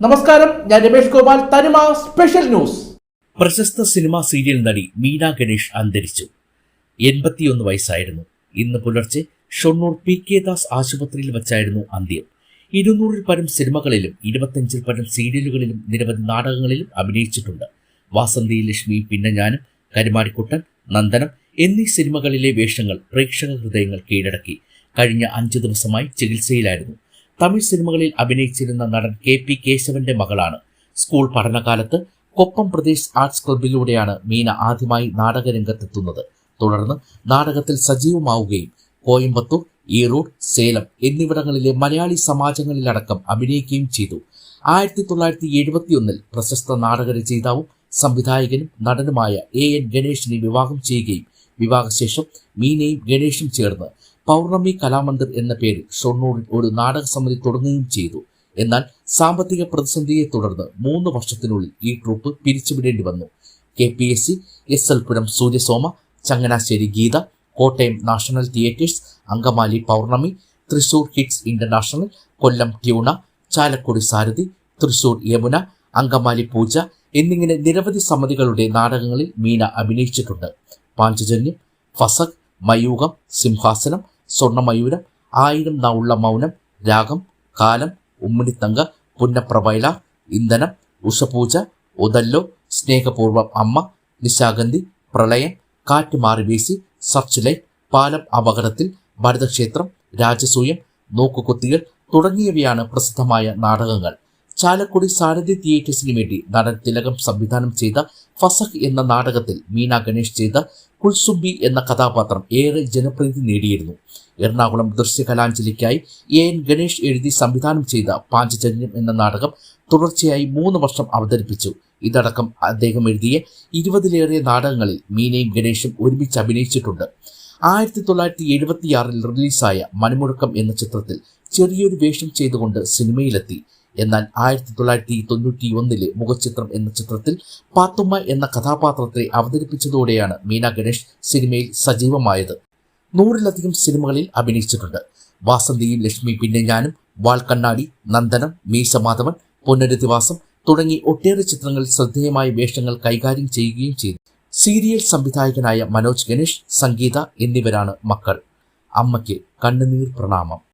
നമസ്കാരം ഞാൻ Ramesh Gopal Thanima special news പ്രശസ്ത സിനിമാ സീരിയൽ നടി മീന ഗണേഷ് അന്തരിച്ചു. എൺപത്തിയൊന്ന് വയസ്സായിരുന്നു. ഇന്ന് പുലർച്ചെ ഷൊണ്ണൂർ പി കെ ദാസ് ആശുപത്രിയിൽ വെച്ചായിരുന്നു അന്ത്യം. ഇരുന്നൂറിൽ പരം സിനിമകളിലും ഇരുപത്തഞ്ചിൽ പരം സീരിയലുകളിലും നിരവധി നാടകങ്ങളിലും അഭിനയിച്ചിട്ടുണ്ട്. വാസന്തി ലക്ഷ്മി പിന്നെ ഞാനും കരിമാരിക്കുട്ടൻ നന്ദനം എന്നീ സിനിമകളിലെ വേഷങ്ങൾ പ്രേക്ഷക ഹൃദയങ്ങൾ കീഴടക്കി. കഴിഞ്ഞ അഞ്ചു ദിവസമായി ചികിത്സയിലായിരുന്നു. തമിഴ് സിനിമകളിൽ അഭിനയിച്ചിരുന്ന നടൻ കെ പി കേശവന്റെ മകളാണ്. സ്കൂൾ പഠനകാലത്ത് കൊപ്പം പ്രദേശ് ആർട്സ് ക്ലബിലൂടെയാണ് മീന ആദ്യമായി നാടകരംഗത്തെത്തുന്നത്. തുടർന്ന് നാടകത്തിൽ സജീവമാവുകയും കോയമ്പത്തൂർ ഈറോഡ് സേലം എന്നിവിടങ്ങളിലെ മലയാളി സമാജങ്ങളിലടക്കം അഭിനയിക്കുകയും ചെയ്തു. ആയിരത്തി തൊള്ളായിരത്തി എഴുപത്തിയൊന്നിൽ പ്രശസ്ത നാടകരചയിതാവും സംവിധായകനും നടനുമായ എ എൻ ഗണേഷിനെ വിവാഹം ചെയ്യുകയും വിവാഹശേഷം മീനയും ഗണേഷും ചേർന്ന് പൗർണമി കലാമന്ദിർ എന്ന പേരിൽ ഷൊർണൂരിൽ ഒരു നാടക സമിതി തുടങ്ങുകയും ചെയ്തു. എന്നാൽ സാമ്പത്തിക പ്രതിസന്ധിയെ തുടർന്ന് മൂന്ന് വർഷത്തിനുള്ളിൽ ഈ ട്രൂപ്പ് പിരിച്ചുവിടേണ്ടി വന്നു. K P S C S L Puram Suryasoma Changanassery Geetha Kottayam national theatres Angamaly Pournami Thrissur hits international Kollam Tuna Chalakudy Sarathi Thrissur Yamuna Angamaly Pooja എന്നിങ്ങനെ നിരവധി സമിതികളുടെ നാടകങ്ങളിൽ മീന അഭിനയിച്ചിട്ടുണ്ട്. പാഞ്ചജന്യം ഫസക് മയൂകം സിംഹാസനം സ്വർണമയൂരം ആയിരം നാവുള്ള മൗനം രാഗം കാലം ഉമ്മിണിത്തങ്ക പുന്നപ്രവൈല ഇന്ധനം ഉഷപൂജ ഉദല്ലോ സ്നേഹപൂർവം അമ്മ നിശാഗന്ധി പ്രളയം കാറ്റ് മാറിവീസി സർച്ച് ലൈറ്റ് പാലം അപകടത്തിൽ ഭരതക്ഷേത്രം രാജസൂയം നോക്കുകുത്തികൾ തുടങ്ങിയവയാണ് പ്രസിദ്ധമായ നാടകങ്ങൾ. ചാലക്കുടി സാരഥി തിയേറ്റേഴ്സിന് വേണ്ടി നടൻ തിലകം സംവിധാനം ചെയ്ത ഫസഖ് എന്ന നാടകത്തിൽ മീന ഗണേഷ് ചെയ്ത കുൽസുബി എന്ന കഥാപാത്രം ഏറെ ജനപ്രീതി നേടിയിരുന്നു. എറണാകുളം ദൃശ്യകലാഞ്ജലിക്കായി എ എൻ ഗണേഷ് എഴുതി സംവിധാനം ചെയ്ത പാഞ്ചജന്യം എന്ന നാടകം തുടർച്ചയായി മൂന്ന് വർഷം അവതരിപ്പിച്ചു. ഇതടക്കം അദ്ദേഹം എഴുതിയ ഇരുപതിലേറെ നാടകങ്ങളിൽ മീനയും ഗണേഷും ഒരുമിച്ച് അഭിനയിച്ചിട്ടുണ്ട്. ആയിരത്തി തൊള്ളായിരത്തി എഴുപത്തിയാറിൽ റിലീസായ മണിമുഴക്കം എന്ന ചിത്രത്തിൽ ചെറിയൊരു വേഷം ചെയ്തുകൊണ്ട് സിനിമയിലെത്തി. എന്നാൽ ആയിരത്തി തൊള്ളായിരത്തി തൊണ്ണൂറ്റി ഒന്നിലെ മുഖചിത്രം എന്ന ചിത്രത്തിൽ പാത്തുമ്മ എന്ന കഥാപാത്രത്തെ അവതരിപ്പിച്ചതോടെയാണ് മീന ഗണേഷ് സിനിമയിൽ സജീവമായത്. നൂറിലധികം സിനിമകളിൽ അഭിനയിച്ചിട്ടുണ്ട്. വാസന്തിയും ലക്ഷ്മി പിന്നെ ഞാനും വാൾക്കണ്ണാടി നന്ദനം മീശമാധവൻ പുനരധിവാസം തുടങ്ങി ഒട്ടേറെ ചിത്രങ്ങളിൽ ശ്രദ്ധേയമായ വേഷങ്ങൾ കൈകാര്യം ചെയ്യുകയും ചെയ്തു. സീരിയൽ സംവിധായകനായ മനോജ് ഗണേഷ് സംഗീത എന്നിവരാണ് മക്കൾ. അമ്മയ്ക്ക് കണ്ണുനീർ പ്രണാമം.